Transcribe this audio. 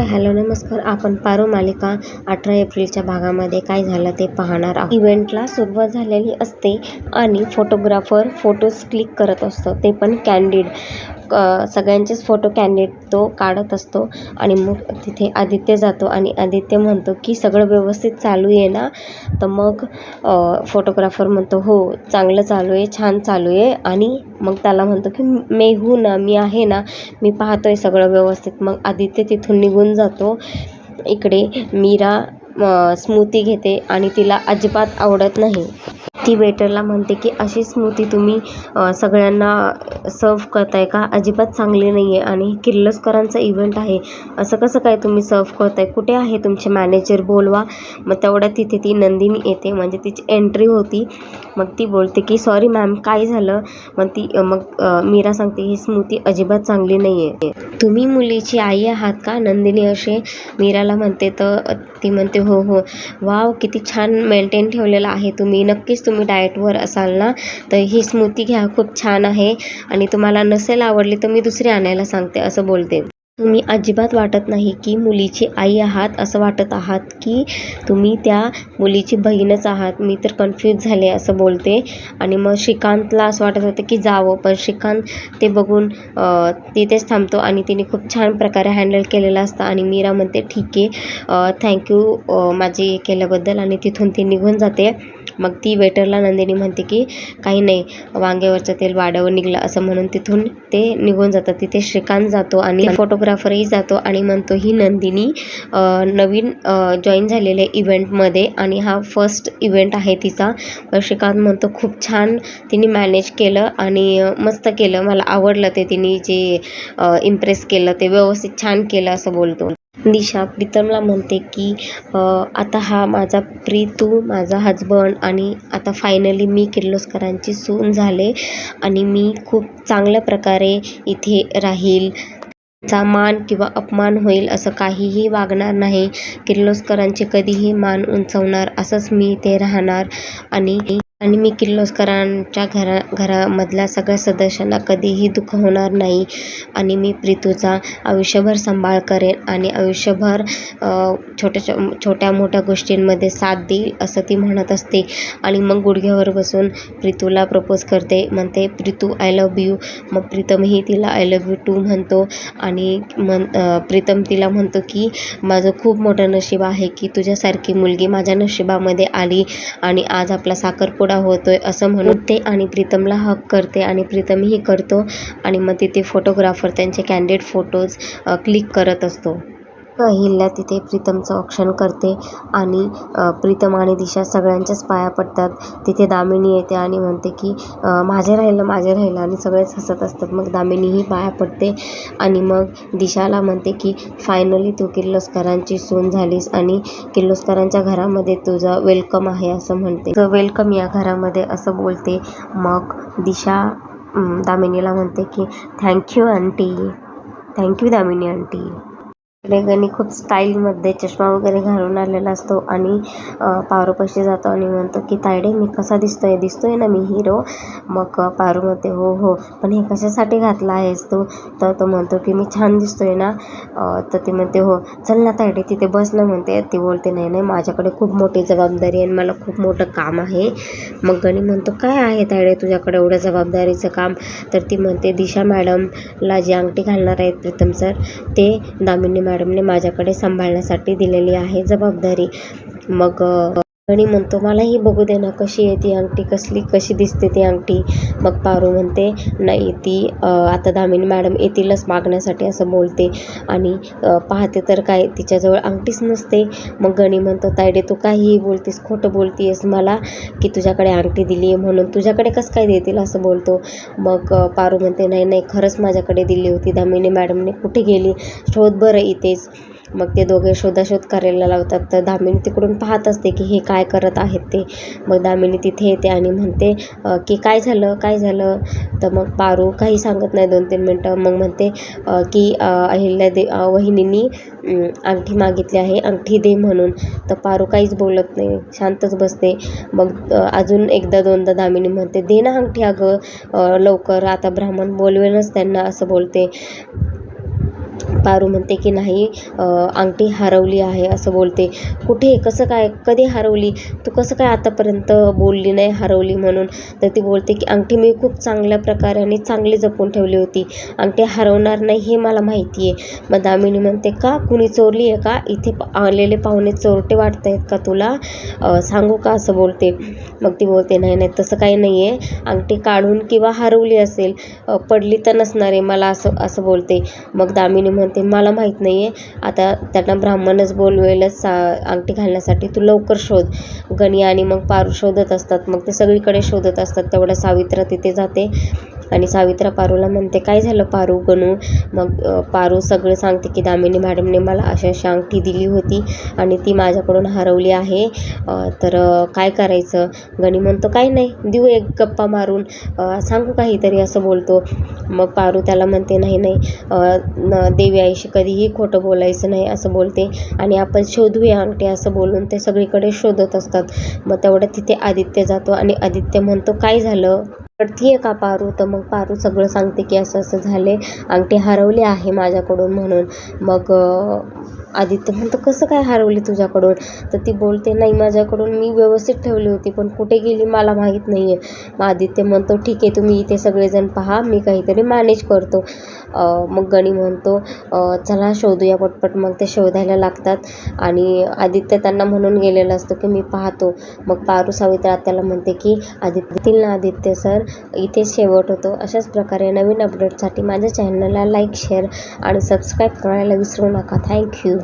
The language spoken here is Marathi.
हाय हॅलो नमस्कार. आपण पारो मालिका अठरा एप्रिलच्या भागामध्ये काय झालं ते पाहणार आहोत. इव्हेंटला सुरुवात झालेली असते आणि फोटोग्राफर फोटोज क्लिक करत असतो ते पण कॅन्डिड. क सगळ्यांचेच फोटो कॅन्डिड तो काढत असतो आणि मग तिथे आदित्य जातो आणि आदित्य म्हणतो की सगळं व्यवस्थित चालू आहे ना? तर मग फोटोग्राफर म्हणतो हो चांगलं चालू आहे छान चालू आहे. आणि मग त्याला म्हणतो की मी हू हो ना मी आहे ना मी पाहतो आहे सगळं व्यवस्थित. मग आदित्य तिथून निघून जातो. इकडे मीरा स्मूती घेते आणि तिला अजिबात आवडत नाही. ती वेटरला म्हणते की अशी स्मूती तुम्ही सगळ्यांना सर्व करताय का? अजिबात चांगली नाही आहे आणि किर्लोस्करांचा इव्हेंट आहे. असं कसं काय तुम्ही सर्व करताय? कुठे आहे तुमचे मॅनेजर बोलवा. मग तेवढ्यात तिथे ती नंदिनी येते. म्हणजे तिची एंट्री होती. मग ती बोलते की सॉरी मॅम काय झालं? मग ती मग मीरा सांगते ही स्मूती अजिबात चांगली नाही आहे तुम्ही मुलीची आई आहात का? नंदिनी असे मीराला म्हणते. तर ती म्हणते हो हो. वाव किती छान मेंटेन ठेवलेलं आहे तुम्ही. नक्कीच तुम्ही तुम्ही डाएटवर असाल ना तर ही स्मूती घ्या खूप छान आहे. आणि तुम्हाला नसेल आवडली तर मी दुसरी आणायला सांगते असं बोलते. तुम्ही अजिबात वाटत नाही की मुलीची आई आहात असं वाटत आहात की तुम्ही त्या मुलीची बहीणच आहात. मी तर कन्फ्यूज झाले असं बोलते. आणि मग श्रीकांतला असं वाटत होतं की जावं पण श्रीकांत ते बघून तिथेच थांबतो आणि तिने खूप छान प्रकारे हँडल केलेलं असतं आणि मीरा म्हणते ठीक आहे थँक्यू माझे केल्याबद्दल. आणि तिथून ती निघून जाते. मग ती वेटरला नंदिनी म्हणते की काही नाही वांग्यावरचं तेल वाड्यावर निघलं असं म्हणून तिथून ते निघून जातात. तिथे श्रीकांत जातो आणि फोटोग्राफरही जातो आणि म्हणतो ही नंदिनी नवीन जॉईन झालेल्या इव्हेंटमध्ये आणि हा फर्स्ट इव्हेंट आहे तिचा. श्रीकांत म्हणतो खूप छान तिने मॅनेज केलं आणि मस्त केलं. मला आवडलं ते तिने जे इम्प्रेस केलं ते व्यवस्थित छान केलं असं बोलतो. दिशा प्रीतमला म्हणते की आता हा माझा प्रीतू माझा हजबंड आणि आता फायनली मी किर्लोस्करांची सून झाले आणि मी खूप चांगल्या प्रकारे इथे राहील. चा मान किंवा अपमान होईल असं काहीही वागणार नाही. किर्लोस्करांचे कधीही मान उंचवणार असंच मी इथे राहणार आणि आणि मी किर्लोस्करांच्या घरा घरामधल्या सगळ्या सदस्यांना कधीही दुःख होणार नाही आणि मी प्रीतूचा आयुष्यभर सांभाळ करेन आणि आयुष्यभर छोट्याच्या छोट्या मोठ्या गोष्टींमध्ये साथ देईल असं ती म्हणत असते. आणि मग गुडघ्यावर बसून प्रीतूला प्रपोज करते म्हणते प्रीतू आय लव्ह यू मग प्रीतमही तिला आय लव्ह यू टू म्हणतो आणि मन प्रीतम तिला म्हणतो की माझं खूप मोठं नशीब आहे की तुझ्यासारखी मुलगी माझ्या नशिबामध्ये आली आणि आज आपला साखरपुडा होतोय असं म्हणून ते आणि प्रीतमला हक करते आणि प्रीतमही करतो आणि मग तिथे फोटोग्राफर त्यांचे कॅन्डिड फोटोज क्लिक करत असतो. अहिल्या तिथे प्रीतमचं औक्षण करते आणि प्रीतम आणि दिशा सगळ्यांच्याच पाया पडतात. तिथे दामिनी येते आणि म्हणते की माझे राहिलं माझे राहिलं आणि सगळेच हसत असतात. मग दामिनीही पाया पडते आणि मग दिशाला म्हणते की फायनली तू किर्लोस्करांची सून झालीस आणि किर्लोस्करांच्या घरामध्ये तुझं वेलकम आहे असं म्हणते. तर वेलकम या घरामध्ये असं बोलते. मग दिशा दामिनीला म्हणते की thank you aunty thank you Damini aunty गणी खूप स्टाईलमध्ये चष्मा वगैरे घालून आलेला असतो आणि पारूपाशी जातो आणि म्हणतो की तायडे मी कसा दिसतोय? दिसतोय ना मी हिरो. मग पारू म्हणते हो हो पण हे कशासाठी घातला आहेस तू? तर तो म्हणतो की मी छान दिसतोय ना. तर ती म्हणते हो चल ना तायडे तिथे बस ना. म्हणते ती बोलते नाही नाही माझ्याकडे खूप मोठी जबाबदारी आहे आणि मला खूप मोठं काम आहे. मग गणी म्हणतो काय आहे तायडे तुझ्याकडे एवढं जबाबदारीचं काम? तर ती म्हणते दिशा मॅडमला जी अंगठी घालणार आहेत प्रीतम सर ते दामिनी मॅडमने माझ्याकडे सांभाळण्यासाठी दिलेली आहे जबाबदारी. मग आणि म्हणतो मलाही बघू दे ना कशी आहे ती अंगठी कसली कशी दिसते ती अंगठी. मग पारू म्हणते नाही ती आता दामिनी मॅडम येतीलच मागण्यासाठी असं बोलते. आणि पाहते तर काय तिच्याजवळ अंगठीच नसते. मग गणी म्हणतो तायडे तू काहीही बोलतेस खोटं बोलतीयस मला की तुझ्याकडे अंगठी दिली आहे म्हणून. तुझ्याकडे कसं काय देतील? असं बोलतो. मग पारू म्हणते नाही नाही खरंच माझ्याकडे दिली होती दामिनी मॅडमने. कुठे गेली? शोध बरं इथेच. मग ते दोघे शोधाशोध करायला लावतात तर दामिनी तिकडून पाहत असते की हे काय करत आहेत ते. मग दामिनी तिथे येते आणि म्हणते की काय झालं? काय झालं? तर मग पारू काही सांगत नाही दोन तीन मिनटं. मग म्हणते की अहिल्या दे वहिनींनी अंगठी मागितली आहे. अंगठी दे म्हणून. तर पारू काहीच बोलत नाही. शांतच बसते. मग अजून एकदा दोनदा दामिनी म्हणते दे ना अंगठी अगं. लवकर. आता ब्राह्मण बोलवेनच त्यांना असं बोलते. पारू म्हणते की नाही अंगठी हरवली आहे असं बोलते. कुठे कसं काय? कधी हरवली? तू कसं काय आतापर्यंत बोलली नाही हरवली म्हणून? तर ती बोलते की अंगठी मी खूप चांगल्या प्रकारे आणि चांगली जपून ठेवली होती. अंगठी हरवणार नाही हे मला माहिती आहे. मग दामिनी म्हणते का? कुणी चोरली आहे का? इथे आलेले पाहुणे चोरटे वाटत आहेत का तुला? सांगू का? असं बोलते. मग ती बोलते नाही नाही तसं काही नाही आहे अंगठी काढून किंवा हरवली असेल पडली तर नसणार आहे मला असं असं बोलते. मग दामिनी म्हणते मला माहीत नाही आहे आता त्यांना ब्राह्मणच बोलवेलच सा अंगठी घालण्यासाठी. तू लवकर शोध. गणी आणि मग पारू शोधत असतात. मग ते सगळीकडे शोधत असतात. तेवढ्या सावित्रा तिथे जाते. आणि सावित्रा पारूला म्हणते काय झालं पारू गणू? मग पारू सगळं सांगते की दामिनी मॅडमने मला अशा अशी अंगठी दिली होती आणि ती माझ्याकडून हरवली आहे. तर काय करायचं? गणी म्हणतो काय नाही देऊ एक गप्पा मारून. सांगू काहीतरी असं बोलतो. मग पारू त्याला म्हणते नाही नाही. देवी आईशी कधीही खोटं बोलायचं नाही असं बोलते. आणि आपण शोधूया अंगठी असं बोलून ते सगळीकडे शोधत असतात. मग तेवढं तिथे आदित्य जातो आणि आदित्य म्हणतो काय झालं? रडतीये का पारू? तर मग पारू सगळं सांगते की असं असं झाले अंगठी हरवली आहे माझ्याकडून म्हणून. मग आदित्य म्हणतो कसं काय हरवली तुझ्याकडून? तर ती बोलते नाही माझ्याकडून मी व्यवस्थित ठेवली होती पण कुठे गेली मला माहीत नाही आहे मग आदित्य म्हणतो ठीक आहे तुम्ही इथे सगळेजण पहा मी काहीतरी मॅनेज करतो. मग गणी म्हणतो चला शोधूया पटपट. मग ते शोधायला लागतात आणि आदित्य त्यांना म्हणून गेलेला असतो की मी पाहतो. मग पारू सावित्रा त्याला म्हणते की आदित्य ना आदित्य सर? इथे शेवट होतो. अशाच प्रकारे नवीन अपडेटसाठी माझ्या चॅनलला लाईक शेअर आणि सबस्क्राईब करायला विसरू नका. थँक्यू